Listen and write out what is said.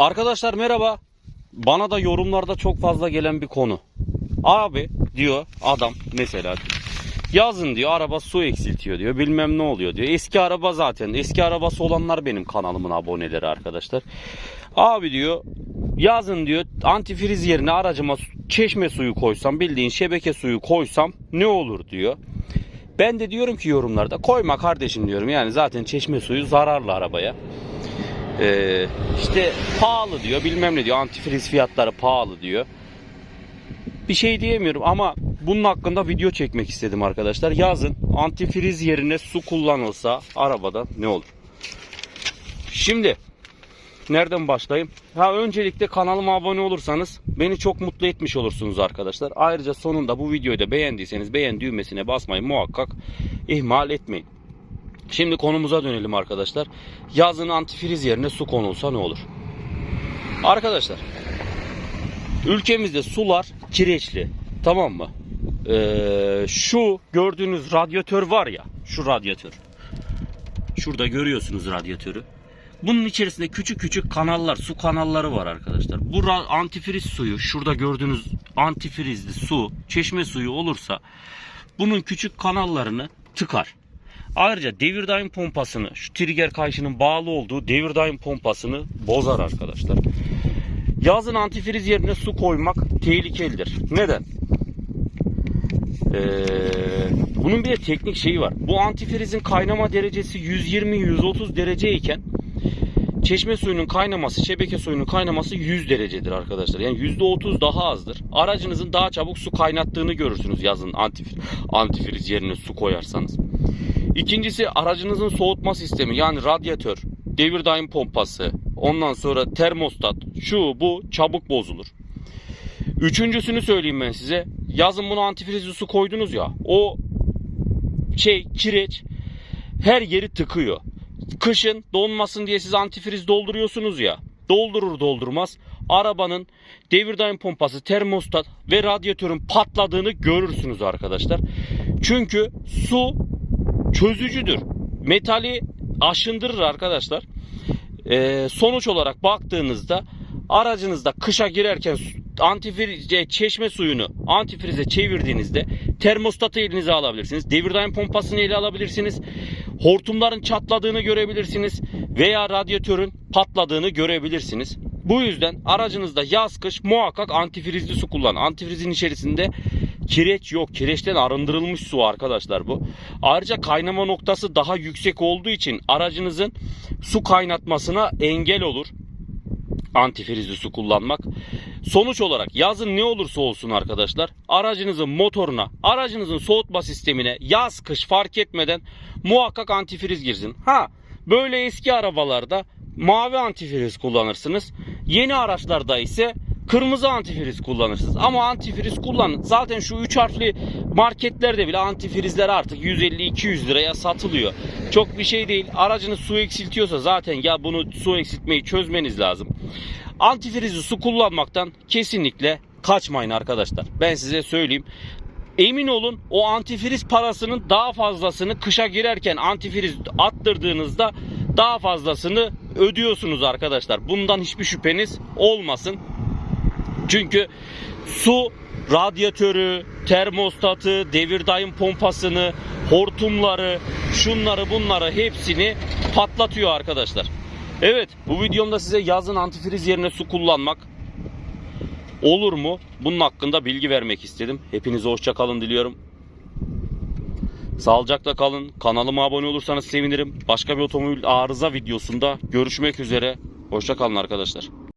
Arkadaşlar merhaba. Bana da yorumlarda çok fazla gelen bir konu. Abi diyor adam mesela yazın diyor araba su eksiltiyor diyor bilmem ne oluyor diyor. Eski araba zaten eski arabası olanlar benim kanalımın aboneleri arkadaşlar. Abi diyor yazın diyor antifriz yerine aracıma çeşme suyu koysam bildiğin şebeke suyu koysam ne olur diyor. Ben de diyorum ki yorumlarda koyma kardeşim diyorum yani zaten çeşme suyu zararlı arabaya. Ee, işte pahalı diyor bilmem ne diyor antifriz fiyatları pahalı diyor. Bir şey diyemiyorum ama bunun hakkında video çekmek istedim arkadaşlar. Yazın antifriz yerine su kullanılsa arabada ne olur? Şimdi nereden başlayayım? Ha öncelikle kanalıma abone olursanız beni çok mutlu etmiş olursunuz arkadaşlar. Ayrıca sonunda bu videoyu da beğendiyseniz beğen düğmesine basmayı muhakkak ihmal etmeyin. Şimdi konumuza dönelim arkadaşlar. Yazın antifriz yerine su konulsa ne olur? Arkadaşlar ülkemizde sular kireçli. Tamam mı? Ee, şu gördüğünüz radyatör var ya. Şu radyatör. Şurada görüyorsunuz radyatörü. Bunun içerisinde küçük küçük kanallar, su kanalları var arkadaşlar. Bu antifriz suyu, şurada gördüğünüz antifrizli su, çeşme suyu olursa bunun küçük kanallarını tıkar. Ayrıca devir daim pompasını, şu trigger kayışının bağlı olduğu devir daim pompasını bozar arkadaşlar. Yazın antifriz yerine su koymak tehlikelidir. Neden? Ee, bunun bir de teknik şeyi var. Bu antifrizin kaynama derecesi 120-130 derece iken çeşme suyunun kaynaması, şebeke suyunun kaynaması 100 derecedir arkadaşlar. Yani %30 daha azdır. Aracınızın daha çabuk su kaynattığını görürsünüz yazın antifriz, antifriz yerine su koyarsanız. İkincisi aracınızın soğutma sistemi yani radyatör, devir daim pompası, ondan sonra termostat, şu bu çabuk bozulur. Üçüncüsünü söyleyeyim ben size. Yazın bunu antifrizli su koydunuz ya. O şey kireç her yeri tıkıyor. Kışın donmasın diye siz antifriz dolduruyorsunuz ya. Doldurur doldurmaz arabanın devir daim pompası, termostat ve radyatörün patladığını görürsünüz arkadaşlar. Çünkü su çözücüdür. Metali aşındırır arkadaşlar. Ee, sonuç olarak baktığınızda aracınızda kışa girerken antifrize çeşme suyunu antifrize çevirdiğinizde termostatı elinize alabilirsiniz. Devir daim pompasını ele alabilirsiniz. Hortumların çatladığını görebilirsiniz veya radyatörün patladığını görebilirsiniz. Bu yüzden aracınızda yaz kış muhakkak antifrizli su kullanın. Antifrizin içerisinde kireç yok. Kireçten arındırılmış su arkadaşlar bu. Ayrıca kaynama noktası daha yüksek olduğu için aracınızın su kaynatmasına engel olur antifrizli su kullanmak. Sonuç olarak yazın ne olursa olsun arkadaşlar aracınızın motoruna, aracınızın soğutma sistemine yaz kış fark etmeden muhakkak antifriz girsin. Ha böyle eski arabalarda mavi antifriz kullanırsınız. Yeni araçlarda ise kırmızı antifriz kullanırsınız. Ama antifriz kullanın. Zaten şu 3 harfli marketlerde bile antifrizler artık 150-200 liraya satılıyor. Çok bir şey değil. Aracınız su eksiltiyorsa zaten ya bunu su eksiltmeyi çözmeniz lazım. Antifrizli su kullanmaktan kesinlikle kaçmayın arkadaşlar. Ben size söyleyeyim. Emin olun o antifriz parasının daha fazlasını kışa girerken antifriz attırdığınızda daha fazlasını ödüyorsunuz arkadaşlar. Bundan hiçbir şüpheniz olmasın. Çünkü su radyatörü, termostatı, devir daim pompasını, hortumları, şunları bunları hepsini patlatıyor arkadaşlar. Evet bu videomda size yazın antifriz yerine su kullanmak olur mu? Bunun hakkında bilgi vermek istedim. Hepinize hoşça kalın diliyorum. Sağlıcakla kalın. Kanalıma abone olursanız sevinirim. Başka bir otomobil arıza videosunda görüşmek üzere. Hoşça kalın arkadaşlar.